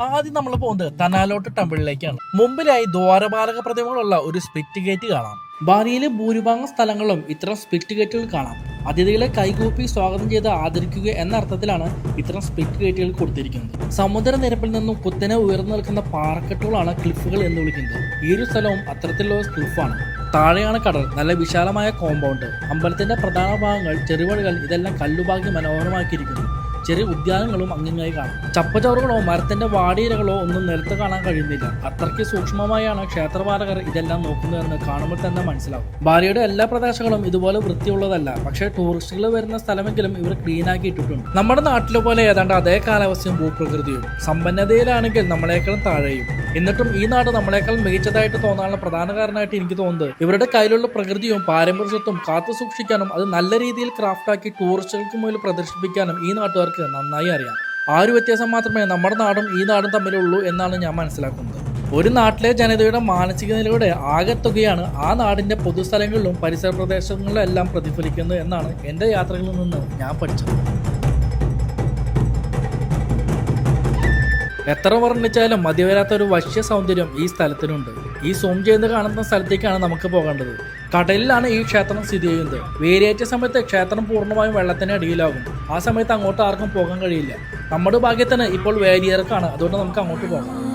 ആദ്യം നമ്മൾ പോകുന്നത് തനാലോട്ട് ടെമ്പിളിലേക്കാണ്. മുമ്പിലായി ദ്വാരപാലക പ്രതിമകളുള്ള ഒരു സ്പിറ്റ് ഗേറ്റ് കാണാം. ബാലിയിലെ ഭൂരിഭാഗം സ്ഥലങ്ങളും ഇത്തരം സ്പിറ്റ് ഗേറ്റുകൾ കാണാം. അതിഥികളെ കൈകൂപ്പി സ്വാഗതം ചെയ്ത് ആദരിക്കുക എന്ന അർത്ഥത്തിലാണ് ഇത്തരം സ്പിറ്റ് ഗേറ്റുകൾ കൊടുത്തിരിക്കുന്നത്. സമുദ്രനിരപ്പിൽ നിന്നും കുത്തനെ ഉയർന്നു നിൽക്കുന്ന പാറക്കെട്ടുകളാണ് ക്ലിഫുകൾ എന്ന് വിളിക്കുന്നത്. ഈ ഒരു സ്ഥലവും അത്തരത്തിലുള്ള ക്ലിഫാണ് താഴെയാണ് കടൽ. നല്ല വിശാലമായ കോമ്പൗണ്ട് അമ്പലത്തിന്റെ പ്രധാന ഭാഗങ്ങൾ ചെറുവഴികൾ ഇതെല്ലാം കല്ലുപാകി മനോഹരമാക്കിയിരിക്കുന്നു. ചെറിയ ഉദ്യാനങ്ങളും അങ്ങിങ്ങായി കാണാം. ചപ്പചവറുകളോ മരത്തിന്റെ വാടിയിരകളോ ഒന്നും നിലത്ത് കാണാൻ കഴിയുന്നില്ല. അത്രയ്ക്ക് സൂക്ഷ്മമായാണ് ക്ഷേത്രപാലകർ ഇതെല്ലാം നോക്കുന്നതെന്ന് കാണുമ്പോൾ തന്നെ മനസ്സിലാവും. ഭാര്യയുടെ എല്ലാ പ്രദേശങ്ങളും ഇതുപോലെ വൃത്തിയുള്ളതല്ല. പക്ഷേ ടൂറിസ്റ്റുകൾ വരുന്ന സ്ഥലമെങ്കിലും ഇവർ ക്ലീൻ ആക്കി ഇട്ടിട്ടുണ്ട് നമ്മുടെ നാട്ടിലെ പോലെ ഏതാണ്ട് അതേ കാലാവസ്ഥയും ഭൂപ്രകൃതിയും. സമ്പന്നതയിലാണെങ്കിൽ നമ്മളെക്കാളും താഴെയും. എന്നിട്ടും ഈ നാട് നമ്മളെക്കാൾ മികച്ചതായിട്ട് തോന്നാനുള്ള പ്രധാന കാരണമായിട്ട് എനിക്ക് തോന്നുന്നത് ഇവരുടെ കയ്യിലുള്ള പ്രകൃതിയും പാരമ്പര്യത്വം കാത്തു സൂക്ഷിക്കാനും അത് നല്ല രീതിയിൽ ക്രാഫ്റ്റാക്കി ടൂറിസ്റ്റുകൾക്ക് മുന്നിൽ പ്രദർശിപ്പിക്കാനും ഈ നാട്ടുകാർക്ക് നന്നായി അറിയാം. ആ ഒരു വ്യത്യാസം മാത്രമേ നമ്മുടെ നാടും ഈ നാടും തമ്മിലുള്ളൂ എന്നാണ് ഞാൻ മനസ്സിലാക്കുന്നത്. ഒരു നാട്ടിലെ ജനതയുടെ മാനസിക നിലയുടെ ആകെത്തുകയാണ് ആ നാടിന്റെ പൊതുസ്ഥലങ്ങളിലും പരിസര പ്രദേശങ്ങളിലും എല്ലാം പ്രതിഫലിക്കുന്നത് എന്നാണ് എന്റെ യാത്രകളിൽ നിന്ന് ഞാൻ പഠിച്ചത്. എത്ര വർണിച്ചാലും മതിവരാത്ത ഒരു വശ്യ സൗന്ദര്യം ഈ സ്ഥലത്തിനുണ്ട്. ഈ സൂം ചെയ്ത് കാണുന്ന സ്ഥലത്തേക്കാണ് നമുക്ക് പോകേണ്ടത്. കടലിലാണ് ഈ ക്ഷേത്രം സ്ഥിതി ചെയ്യുന്നത്. വേരിയേറ്റ സമയത്ത് ക്ഷേത്രം പൂർണമായും വെള്ളത്തിന് അടിയിലാകും. ആ സമയത്ത് അങ്ങോട്ട് ആർക്കും പോകാൻ കഴിയില്ല. നമ്മുടെ ഭാഗ്യത്തിന് ഇപ്പോൾ വേരിയർക്കാണ് അതുകൊണ്ട് നമുക്ക് അങ്ങോട്ട് പോകാം.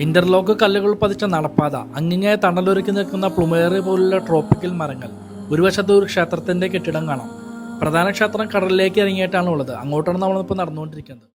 ഇന്റർലോക്ക് കല്ലുകൾ പതിച്ച നടപ്പാത അങ്ങിങ്ങായ തണലൊരുക്കി നിൽക്കുന്ന പ്ലുമേറി പോലുള്ള ട്രോപ്പിക്കൽ മരങ്ങൾ. ഒരു വശത്ത് ഒരു ക്ഷേത്രത്തിന്റെ കെട്ടിടം കാണാം. പ്രധാന ക്ഷേത്രം കടലിലേക്ക് ഇറങ്ങിയിട്ടാണ് ഉള്ളത് അങ്ങോട്ടാണ് നമ്മളിപ്പോൾ നടന്നുകൊണ്ടിരിക്കുന്നത്.